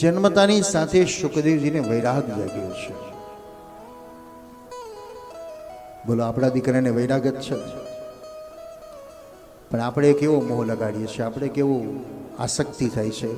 જન્મતાની સાથે સુખદેવજીને વૈરાગ જાગ્યો છે બોલો, આપણા દીકરાને વૈરાગ જ છે. પણ આપણે કેવો મોહ લગાડીએ છીએ? આપણે કેવું આસક્તિ થાય છે?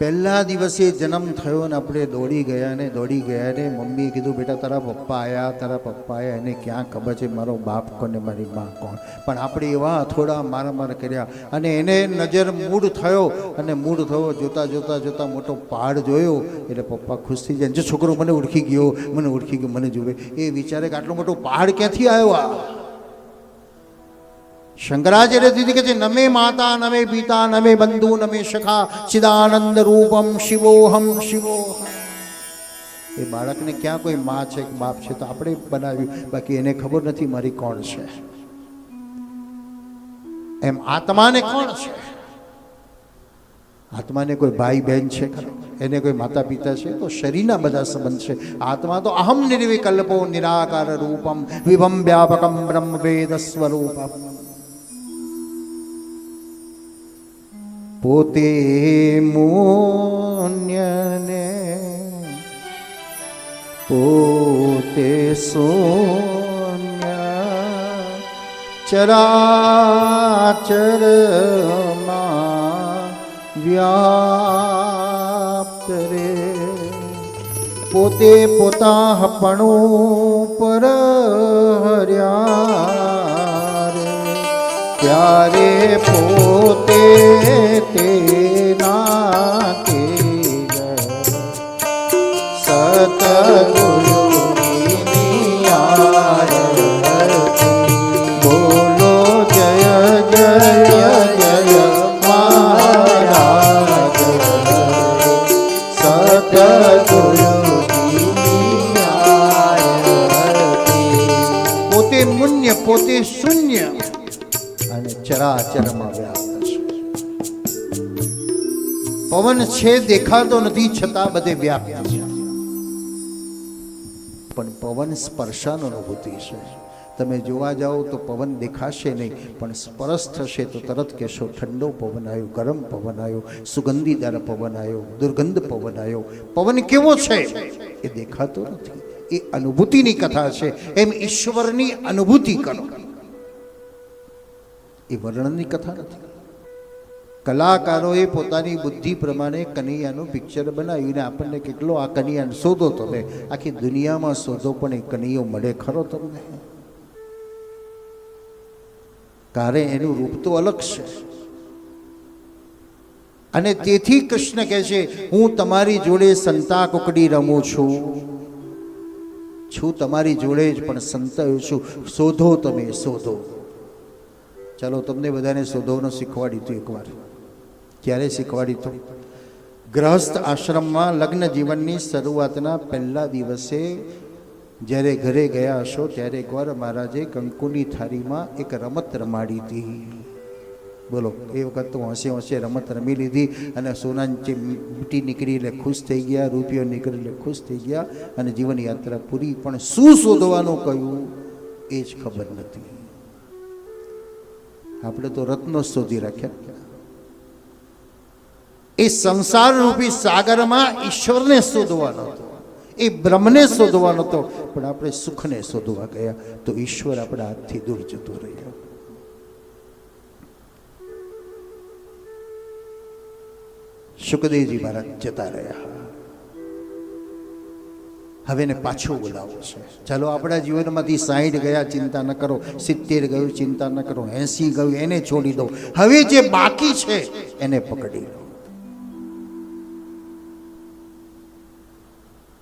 પહેલા દિવસે જન્મ થયો ને આપણે દોડી ગયા ને દોડી ગયા ને મમ્મીએ કીધું, બેટા, તારા પપ્પા આવ્યા તારા પપ્પા આવ્યા એને ક્યાં ખબર છે મારો બાપ કોણ ને મારી મા કોણ? પણ આપણે એવા થોડા મારા માર કર્યા અને એને નજર મૂડ થયો અને મૂડ થયો, જોતા જોતા જોતા મોટો પહાડ જોયો. એટલે પપ્પા ખુશ થઈ જાય જો છોકરો મને ઓળખી ગયો, મને ઓળખી ગયો, મને જોવે. એ વિચારે કે આટલો મોટો પહાડ ક્યાંથી આવ્યો આ? શંકરાચાર્ય દીધી કે છે, નમે માતા, નમે પિતા, નમે બંધુ, નમે સખા ચિદાનંદ રૂપમ, શિવોહમ શિવોહમ એ બાળકને ક્યાં કોઈ માં છે કે બાપ છે, તો આપણે બનાવ્યું. બાકી એને ખબર નથી મારી કોણ છે. એમ આત્માને કોણ છે? આત્માને કોઈ ભાઈ બહેન છે એને કોઈ માતા પિતા છે? તો શરીરના બધા સંબંધ છે. આત્મા તો અહમ નિર્વિકલ્પો, નિરાકાર રૂપમ, વિભમ વ્યાપકમ બ્રહ્મ વેદ સ્વરૂપમ. પોતે મોન્યને પોતે સોન્ય ચરાચરમાં વ્યાપ્ત રે. પોતે પોતા હપણું પર હર્યા ત્યારે પોતે તેના ચરાચરમાં વ્યાપ્ત છે પવન છે દેખાતો નથી, છતાં બધે વ્યાપ્ત છે. પણ પવન સ્પર્શાનો અનુભૂતિ છે. તમે જોવા જાઓ તો પવન દેખાશે નહીં, પણ સ્પર્શ થશે તો તરત કહેશો, ઠંડો પવન આવ્યો, ગરમ પવન આવ્યો, સુગંધીદાર પવન આવ્યો, દુર્ગંધ પવન આવ્યો. પવન કેવો છે? એ દેખાતો નથી. એ અનુભૂતિની કથા છે. એમ ઈશ્વરની અનુભૂતિ કરો. એ વર્ણનની કથા. નથી કલાકારોએ પોતાની બુદ્ધિ પ્રમાણે કનૈયાનું પિક્ચર બનાવ્યું ને આપણને કેટલો આ કનૈયાને શોધો તમે આખી દુનિયામાં શોધો પણ એ કનૈયો મળે ખરો તમને? કારણ એનું રૂપ તો અલગ છે. અને તેથી કૃષ્ણ કહે છે, હું તમારી જોડે સંતા કુકડી રમું છું. છું તમારી જોડે જ પણ સંતાયું છું. શોધો તમે, શોધો. ચાલો તમને બધાને શોધવાનું શીખવાડી હતું એકવાર. ક્યારે શીખવાડી હતું ગ્રહસ્થ આશ્રમમાં લગ્ન જીવનની શરૂઆતના પહેલા દિવસે જ્યારે ઘરે ગયા હશો, ત્યારે એકવાર મહારાજે કંકુની થાળીમાં એક રમત રમાડી હતી. બોલો, એ વખત તો હસે હસે રમત રમી લીધી અને સોનાની મીટી નીકળી એટલે ખુશ થઈ ગયા, રૂપિયો નીકળી એટલે ખુશ થઈ ગયા અને જીવનયાત્રા પૂરી. પણ શું શોધવાનું કહ્યું? એ જ ખબર નથી. આપણે તો રત્નો શોધી રાખ્યા. એ સંસાર રૂપી સાગરમાં ઈશ્વરને શોધવાનો હતો. એ બ્રહ્મને શોધવાનો હતો. પણ આપણે સુખને શોધવા ગયા તો ઈશ્વર આપણા હાથથી દૂર જતો રહ્યો. સુખદેવજી મહારાજ જતા રહ્યા. હવે એને પાછો બોલાવો છે. ચાલો, આપણા જીવનમાંથી સાહીઠ ગયા, ચિંતા ન કરો. સિત્તેર ગયું, ચિંતા ન કરો. એંસી ગયું, એને છોડી દો. હવે જે બાકી છે, એને પકડી લો.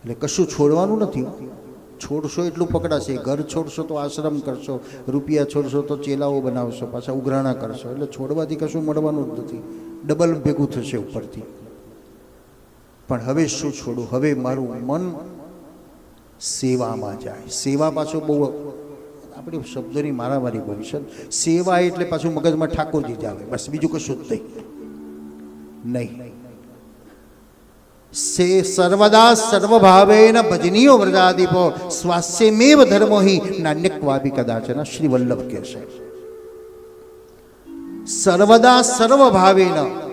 એટલે કશું છોડવાનું નથી. છોડશો એટલું પકડાશે. ઘર છોડશો તો આશ્રમ કરશો. રૂપિયા છોડશો તો ચેલાઓ બનાવશો, પાછા ઉઘરાણા કરશો. એટલે છોડવાથી કશું મળવાનું જ નથી. ડબલ ભેગું થશે ઉપરથી. પણ હવે શું છોડું? હવે મારું મન સેવામાં જાય. સેવા પાછું બહુ આપણે શબ્દોની મારામારી બહુ છે. સેવા એટલે પાછું મગજમાં ઠાકોરજી જ આવે. બસ બીજું કશું જ નહીં. નહીં. સે સર્વદા સર્વભાવેન ભજનીયો વ્રજાદીપો, સ્વાસ્યમેવ ધર્મો હિ નાન્યક્વાપી કદાચન શ્રી વલ્લભ કહે છે સર્વદા સર્વભાવેન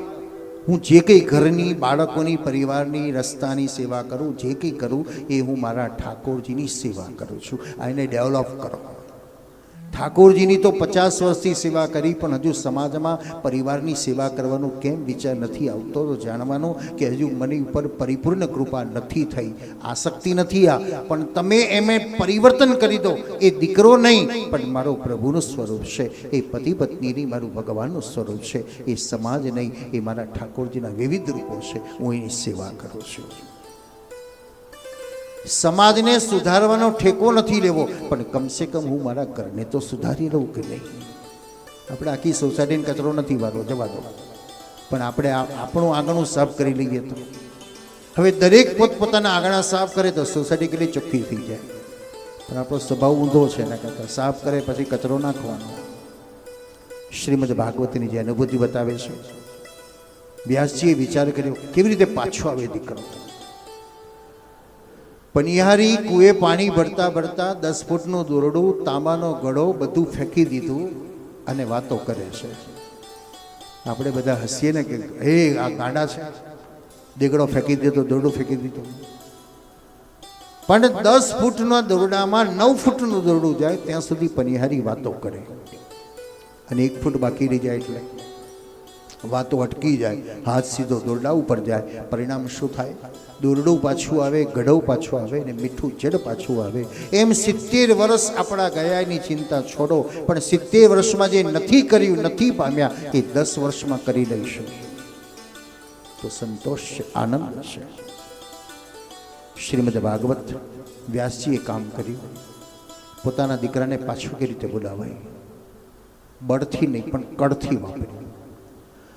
હું જે કંઈ ઘરની, બાળકોની, પરિવારની રસ્તાની સેવા કરું, જે કંઈ કરું, એ હું મારા ઠાકોરજીની સેવા કરું છું. આ એને ડેવલપ કરો. ઠાકોરજીની તો પચાસ વર્ષથી સેવા કરી, પણ હજુ સમાજમાં પરિવારની સેવા કરવાનો કેમ વિચાર નથી આવતો? તો જાણવાનું કે હજુ મને ઉપર પરિપૂર્ણ કૃપા નથી થઈ. આસક્તિ નથી આ. પણ તમે એમે પરિવર્તન કરી દો. એ દીકરો નહીં, પણ મારો પ્રભુનું સ્વરૂપ છે. એ પતિ પત્નીની મારું ભગવાનનું સ્વરૂપ છે. એ સમાજ નહીં, એ મારા ઠાકોરજીના વિવિધ રૂપો છે. હું એની સેવા કરું છું. સમાજને સુધારવાનો ઠેકો નથી લેવો. પણ કમસે કમ હું મારા ઘરને તો સુધારી લઉં કે નહીં? આપણે આખી સોસાયટીને કચરો નથી વાળવો જવા દો. પણ આપણે આપણું આંગણું સાફ કરી લઈએ તો. હવે દરેક પોતપોતાના આંગણા સાફ કરે તો સોસાયટી કેટલી ચોખ્ખી થઈ જાય. પણ આપણો સ્વભાવ ઊંધો છે એના કરતાં. સાફ કરે પછી કચરો નાખવાનો. શ્રીમદ ભાગવતીની જે અનુભૂતિ બતાવે છે. વ્યાસજીએ વિચાર કર્યો, કેવી રીતે પાછો આવે દીકરો? પનિહારી કુએ પાણી ભરતા ભરતા દસ ફૂટનું દોરડું, તાંબાનો ઘડો બધું ફેંકી દીધું અને વાતો કરે છે. આપણે બધા હસીએ ને કે, હે, આ ગાંડા છે. દીકડો ફેંકી દીધો, દોરડું ફેંકી દીધું. પણ દસ ફૂટના દોરડામાં નવ ફૂટનું દોરડું જાય, ત્યાં સુધી પનિહારી વાતો કરે. અને એક ફૂટ બાકી રહી જાય એટલે. વાતો અટકી જાય, હાથ સીધો દોરડા ઉપર જાય. પરિણામ શું થાય? દોરડું પાછું આવે, ગઢવ પાછું આવે ને મીઠું જડ પાછું આવે. એમ સિત્તેર વર્ષ આપણા ગયાની ચિંતા છોડો, પણ સિત્તેર વર્ષમાં જે નથી કર્યું, નથી પામ્યા, એ દસ વર્ષમાં કરી લઈશું. તો સંતોષ છે, આનંદ છે. શ્રીમદ ભાગવત વ્યાસજીએ કામ કર્યું. પોતાના દીકરાને પાછું કેવી રીતે બોલાવાય? બળથી નહીં, પણ કળથી વાપર્યું.